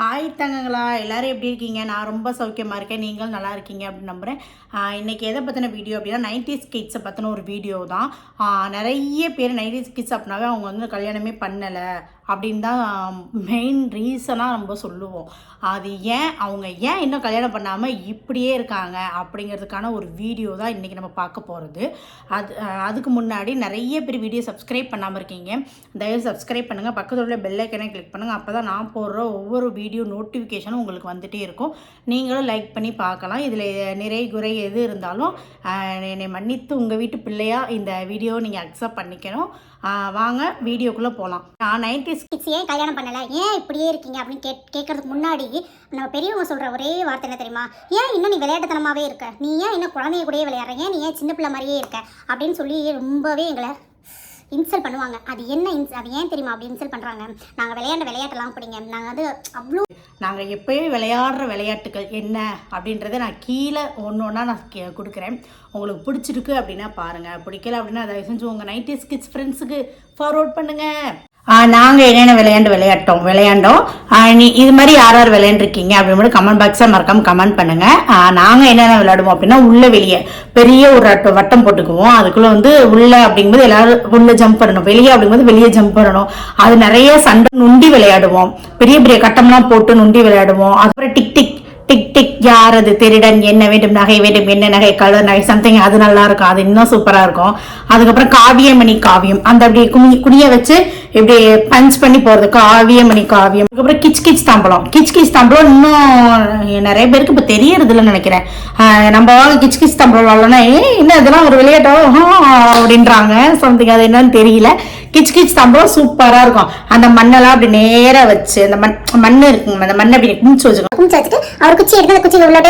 Hi தங்கங்களா எல்லோரும் எப்படி இருக்கீங்க? நான் ரொம்ப சௌக்கியமாக இருக்கேன். நீங்களும் நல்லா இருக்கீங்க அப்படின்னு நம்புகிறேன் இன்றைக்கி எதை பற்றின வீடியோ அப்படின்னா நைன்டிஸ் கிட்ஸை பற்றின ஒரு வீடியோ தான். நிறைய பேர் நைன்டிஸ் கிட்ஸ் அப்படின்னாவே அவங்க வந்து கல்யாணமே பண்ணலை. அப்படின்னு தான் மெயின் ரீசனாக நம்ம சொல்லுவோம். அது ஏன் அவங்க ஏன் இன்னும் கல்யாணம் பண்ணாமல் இப்படியே இருக்காங்க அப்படிங்கிறதுக்கான ஒரு வீடியோ தான் இன்றைக்கி நம்ம பார்க்க போகிறது அது அதுக்கு முன்னாடி நிறைய பேர் வீடியோ சப்ஸ்கிரைப் பண்ணாமல் இருக்கீங்க. தயவு சப்ஸ்கிரைப் பண்ணுங்கள் பக்கத்தில் உள்ள பெல் கிளிக் பண்ணுங்கள் அப்போ தான் நான் போடுற ஒவ்வொரு வீடியோ நோட்டிஃபிகேஷனும் உங்களுக்கு வந்துகிட்டே இருக்கும். நீங்களும் லைக் பண்ணி பார்க்கலாம். இதில் நிறை குறை எது இருந்தாலும் என்னை மன்னித்து உங்கள் வீட்டு பிள்ளையாக இந்த வீடியோ நீங்கள் அக்செப்ட் பண்ணிக்கணும். வாங்க வீடியோக்குள்ளே போகலாம் நான் நைன்டி கிட்ஸ் ஏன் கல்யாணம் பண்ணலை? ஏன் இப்படியே இருக்கீங்க அப்படின்னு கேட் கேட்கறதுக்கு முன்னாடி நம்ம பெரியவங்க சொல்கிற ஒரே வார்த்தை என்ன தெரியுமா? ஏன் இன்னும் நீ விளையாட்டுத்தனமாகவே இருக்க? நீ ஏன் இன்னும் குழந்தைய கூடயே விளையாடுற? ஏன் நீ ஏன் சின்ன பிள்ளை மாதிரியே இருக்க? அப்படின்னு சொல்லி ரொம்பவே எங்களை இன்சல்ட் பண்ணுவாங்க. அது என்ன இன்ஸ் அது ஏன் தெரியுமா அப்படி இன்சல்ட் பண்ணுறாங்க நாங்கள் விளையாண்ட விளையாட்டெல்லாம் பிடிங்க. நாங்கள் வந்து அவ்வளோ நாங்கள் எப்போயும் விளையாடுற விளையாட்டுகள் என்ன? அப்படின்றத நான் கீழே ஒன்று ஒன்றா நான் கே- கொடுக்குறேன். உங்களுக்கு பிடிச்சிருக்கு அப்படின்னா பாருங்கள் பிடிக்கல அப்படின்னா தயவு செஞ்சு உங்கள் நைன்டி கிட்ஸ் ஃப்ரெண்ட்ஸுக்கு ஃபார்வர்ட் பண்ணுங்கள் நாங்கள் என்னென்ன விளையாண்டு விளையாட்டோம்? விளையாண்டோம். நீ இது மாதிரி யார் யார் விளையாண்டுருக்கீங்க அப்படின்னு கமெண்ட் பாக்ஸாக மறக்காம கமெண்ட் பண்ணுங்கள் நாங்கள் என்னென்ன விளையாடுவோம் அப்படின்னா உள்ள வெளியே. பெரிய ஒரு வட்டம் போட்டுக்குவோம். அதுக்குள்ளே வந்து உள்ளே அப்படிங்கும்போது எல்லாரும் உள்ளே ஜம்ப் பண்ணணும். வெளியே அப்படிங்கும்போது வெளியே ஜம்ப் பண்ணணும். அது நிறைய சண்டை நுண்டி விளையாடுவோம். பெரிய பெரிய கட்டம்லாம் போட்டு நுண்டி விளையாடுவோம். அப்புறம் டிக் டிக் டிக் டிக் யார் அது திருடன் என்ன வேண்டும் நகை வேண்டும் என்ன நகை கலர் நகை சம்திங் அது நல்லா இருக்கும். அது இன்னும் சூப்பரா இருக்கும். அதுக்கப்புறம் காவியமணி காவியம். அந்த அப்படி குனி குனிய வச்சு இப்படி பஞ்ச் பண்ணி போறது. காவியமணி காவியம். அதுக்கப்புறம் கிச் கிச் தாம்பலம் கிச் கிச் தாம்பலம் இன்னும் நிறைய பேருக்கு இப்போ தெரியறது இல்லைன்னு நினைக்கிறேன் நம்ம வாங்க கிச் கிச் தாம்பலம் ஏ என்ன இதெல்லாம் ஒரு விளையாட்டோ? அப்படின்றாங்க. சம்திங் அது என்னன்னு தெரியல. கிச் கிச் தாம்பலம் சூப்பரா இருக்கும். அந்த மண்ணெல்லாம் அப்படி நேரா வச்சு அந்த மண் மண் இருக்குங்க அந்த மண்ணை அப்படி குமிச்சு வச்சுக்கணும். குமிச்சு வச்சுட்டு அவர் குச்சி எடுத்து அந்த குச்சி உள்ளே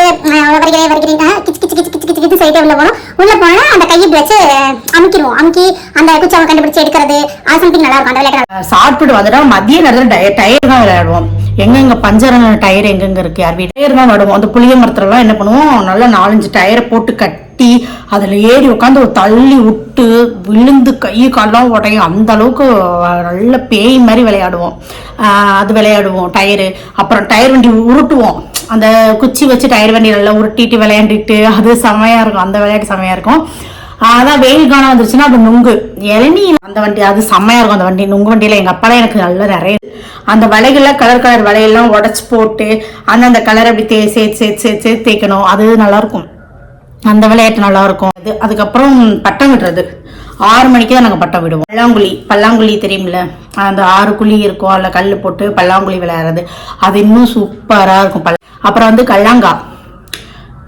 வரைக்கிறேன் வரைக்கிறேன் கிச்சு கிச்சு கிச்சு கிச்சு கிச்சு கிச்சு சைட்டே உள்ள போகணும். உள்ள போனா அந்த கையை வச்சு அமுக்கிடுவோம். அமுக்கி அந்த குச்சி அவங்க கண்டுபிடிச்சு எடுக்கிறது அது சம்திங் நல்லா இருக்கும். அந்த விளையாட்டு சாப்பிட்டு வந்துட்டா மதிய நேரத்தில் டய டயர் தான் விளையாடுவோம். எங்கெங்க பஞ்சரான டயர் எங்கெங்க இருக்கு? யார் வீட்டு டயர் தான் விளையாடுவோம் அந்த புளிய மரத்துலலாம் என்ன பண்ணுவோம்? நல்லா நாலஞ்சு டயரை போட்டு கட்டி அதில் ஏறி உட்காந்து ஒரு தள்ளி விட்டு விழுந்து கை கால்லாம் உடையும். அந்த அளவுக்கு நல்ல பேய் மாதிரி விளையாடுவோம். அது விளையாடுவோம் டயரு. அப்புறம் டயர் வண்டி உருட்டுவோம். அந்த குச்சி வச்சு டயர் வண்டி நல்லா உருட்டிட்டு விளையாண்டுட்டு அது செமையாக இருக்கும். அந்த விளையாட்டு செமையாக இருக்கும். அதான் வெயில் காலம் வந்துருச்சுன்னா அது நுங்கு. இளநீ அந்த வண்டி அது செம்மையா இருக்கும் அந்த வண்டி. நுங்கு வண்டியில எங்க அப்பாலாம் எனக்கு நல்லா நிறைய அந்த வலைகள்ல கலர் கலர் வலையெல்லாம் உடச்சு போட்டு அந்தந்த கலர் அப்படி தே சேர்த்து சேர்த்து சேர்த்து சேர்த்து தேய்க்கணும். அது நல்லா இருக்கும் அந்த விளையாட்டு நல்லா இருக்கும் அது அதுக்கப்புறம் பட்டம் விடுறது. ஆறு மணிக்கு தான் நாங்கள் பட்டம் விடுவோம். பல்லாங்குழி பல்லாங்குழி தெரியும்ல? அந்த ஆறு குழி இருக்கும். அதில் கல் போட்டு பல்லாங்குழி விளையாடுறது. அது இன்னும் சூப்பராக இருக்கும். பல்ல அப்புறம் வந்து கல்லாங்கா.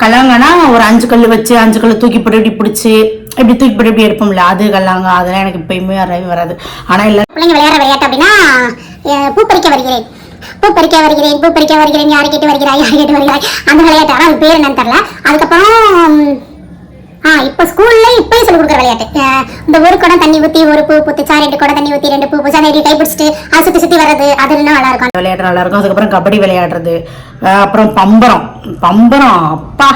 கல்லாங்கன்னா ஒரு அஞ்சு கல் வச்சு அஞ்சு கல் தூக்கி போட்டு இப்படி பிடிச்சி இப்படி தூக்கி போட்டு இப்படி எடுப்போம்ல அது கல்லாங்க அதெல்லாம் எனக்கு இப்பயுமே வரவே வராது. ஆனால் இல்லை பிள்ளைங்க விளையாடுற விளையாட்டு அப்படின்னா பூ பறிக்க வருகிறேன். பூ பறிக்க வருகிறேன் பூ பறிக்க வருகிறேன் யாரை கேட்டு வருகிறாய் யாரை கேட்டு வருகிறாய் அந்த விளையாட்டு. ஆனால் அது பேர் என்னன்னு தெரியல. அதுக்கப்புறம் ஆ இப்போ ஸ்கூல்ல இப்பயும் சொல்லி கொடுக்குற விளையாட்டு. இந்த ஒரு குடம் தண்ணி ஊற்றி ஒரு பூ பூத்துச்சா ரெண்டு குடம் தண்ணி ஊற்றி ரெண்டு பூ பூச்சா அதை கை பிடிச்சிட்டு அதை சுற்றி சுற்றி வர்றது அது இன்னும் நல்லா இருக்கும் விளையாட்டு நல்லா இருக்கும். அதுக்கப்புறம் கபடி விளையாடுறது. அப்புறம் பம்பரம். பம்பரம் அப்பா.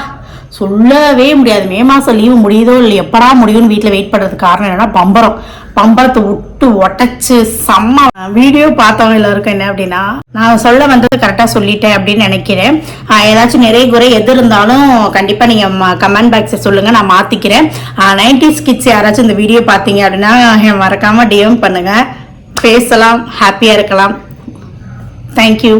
சொல்லவே முடியாது. மே மாதம் லீவு முடியுதோ இல்லை எப்படா முடியும்னு வீட்டில் வெயிட் பண்ணுறதுக்கு காரணம் என்னன்னா பம்பரம். பம்பரத்தை விட்டு ஒட்டச்சு செம்ம வீடியோ பார்த்தவங்க எல்லாருக்கும் என்ன அப்படின்னா நான் சொல்ல வந்தது கரெக்டாக சொல்லிட்டேன் அப்படின்னு நினைக்கிறேன். ஏதாச்சும் நிறைய குறை எது இருந்தாலும் கண்டிப்பாக நீங்கள் கமெண்ட் பாக்ஸை சொல்லுங்கள் நான் மாற்றிக்கிறேன் நைன்டிஸ் கிட்ஸ் யாராச்சும் இந்த வீடியோ பார்த்தீங்க அப்படின்னா மறக்காமல் டிஎம் பண்ணுங்கள் பேசலாம் ஹாப்பியாக இருக்கலாம். தேங்க்யூ